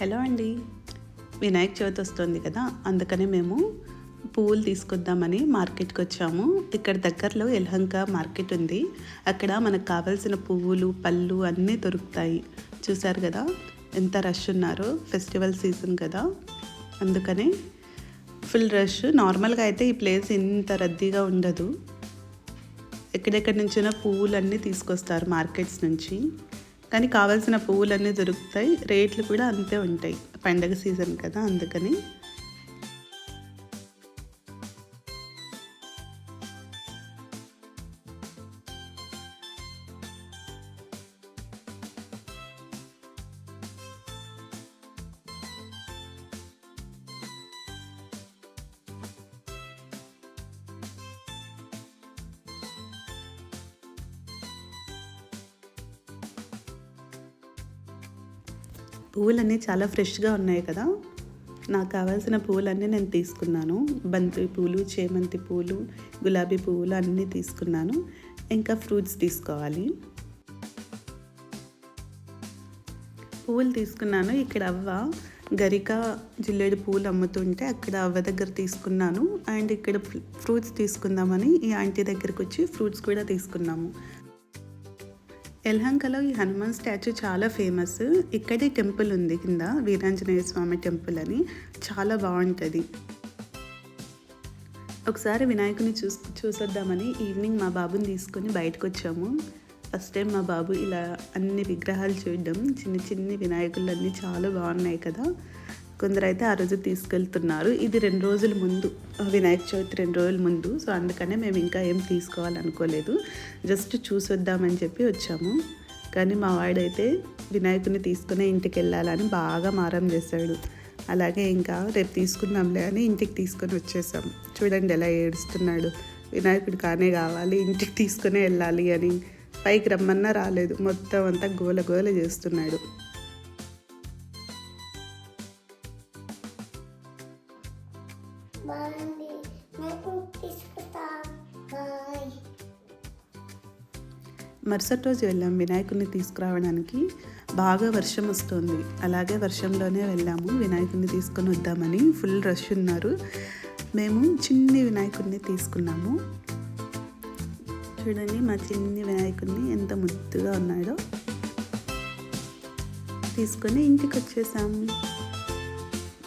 Hello అండి. వినాయక చవితి వస్తుంది కదా అందుకనే మేము పువ్వులు తీసుకొద్దామని మార్కెట్కి వచ్చాము. ఇక్కడ దగ్గరలో ఎల్హంక మార్కెట్ ఉంది. అక్కడ మనకు కావాల్సిన పువ్వులు పళ్ళు అన్నీ దొరుకుతాయి. చూసారు కదా ఎంత రష్ ఉన్నారో ఫెస్టివల్ సీజన్ కదా. అందుకనే ఫుల్ రష్. నార్మల్గా అయితే ఈ ప్లేస్ ఇంత రద్దీగా ఉండదు. ఎక్కడెక్కడి నుంచైనా పువ్వులన్నీ తీసుకొస్తారు మార్కెట్స్ నుంచి. కానీ కావాల్సిన పువ్వులన్నీ దొరుకుతాయి. రేట్లు కూడా అంతే ఉంటాయి. పండగ సీజన్ కదా అందుకని పువ్వులన్నీ చాలా ఫ్రెష్గా ఉన్నాయి కదా. నాకు కావాల్సిన పువ్వులన్నీ నేను తీసుకున్నాను. బంతి పూలు చేమంతి పూలు గులాబీ పువ్వులు అన్నీ తీసుకున్నాను. ఇంకా ఫ్రూట్స్ తీసుకోవాలి. పువ్వులు తీసుకున్నాను. ఇక్కడ అవ్వ గరిక జిల్లేడు పువ్వులు అమ్ముతుంటే అక్కడ అవ్వ దగ్గర తీసుకున్నాను. అండ్ ఇక్కడ ఫ్రూట్స్ తీసుకుందామని ఈ ఆంటీ దగ్గరికి వచ్చి ఫ్రూట్స్ కూడా తీసుకున్నాము. ఎల్హంకలో ఈ హనుమాన్ స్టాచ్యూ చాలా ఫేమస్. ఇక్కడే టెంపుల్ ఉంది కింద వీరాంజనేయ స్వామి టెంపుల్ అని. చాలా బాగుంటుంది. ఒకసారి వినాయకుని చూస్ చూసొద్దామని ఈవినింగ్ మా బాబుని తీసుకొని బయటకు వచ్చాము ఫస్ట్ టైం మా బాబు ఇలా అన్ని విగ్రహాలు చూడడం. చిన్న చిన్ని వినాయకులన్నీ చాలా బాగున్నాయి కదా. కొందరైతే ఆ రోజు తీసుకెళ్తున్నారు. ఇది రెండు రోజుల ముందు వినాయక చవితి రెండు రోజుల ముందు. సో అందుకనే మేము ఇంకా ఏం తీసుకోవాలనుకోలేదు. జస్ట్ చూసొద్దామని చెప్పి వచ్చాము. కానీ మా వాడైతే వినాయకుని తీసుకునే ఇంటికి వెళ్ళాలని బాగా మారం చేశాడు. అలాగే ఇంకా రేపు తీసుకుందాంలే అని ఇంటికి తీసుకొని వచ్చేసాం. చూడండి ఎలా ఏడుస్తున్నాడు. వినాయకుడు కానే కావాలి ఇంటికి తీసుకునే వెళ్ళాలి అని. పైకి రమ్మన్నా రాలేదు. మొత్తం అంతా గోల గోల చేస్తున్నాడు. బాగుంది. నాకు తీసుకుంటా బాయ్. మరుసటి రోజు వెళ్ళాం. వినాయకుడిని తీసుకురావడానికి బాగా వర్షం వస్తుంది. అలాగే వర్షంలోనే వెళ్ళాము. వినాయకుడిని తీసుకొని వద్దామని ఫుల్ రష్ ఉన్నారు. మేము చిన్ని వినాయకుడిని తీసుకున్నాము. చూడండి మా చిన్ని వినాయకుడిని ఎంత ముద్దుగా ఉన్నాడో. తీసుకొని ఇంటికి వచ్చేసాము.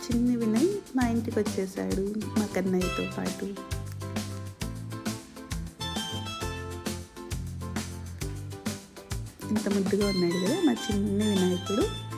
చిన్ని వినయ్ మా ఇంటికి వచ్చేసాడు మా కన్నయ్యతో పాటు. ఇంత ముద్దుగా ఉన్నాడు కదా మా చిన్న వినాయకుడు.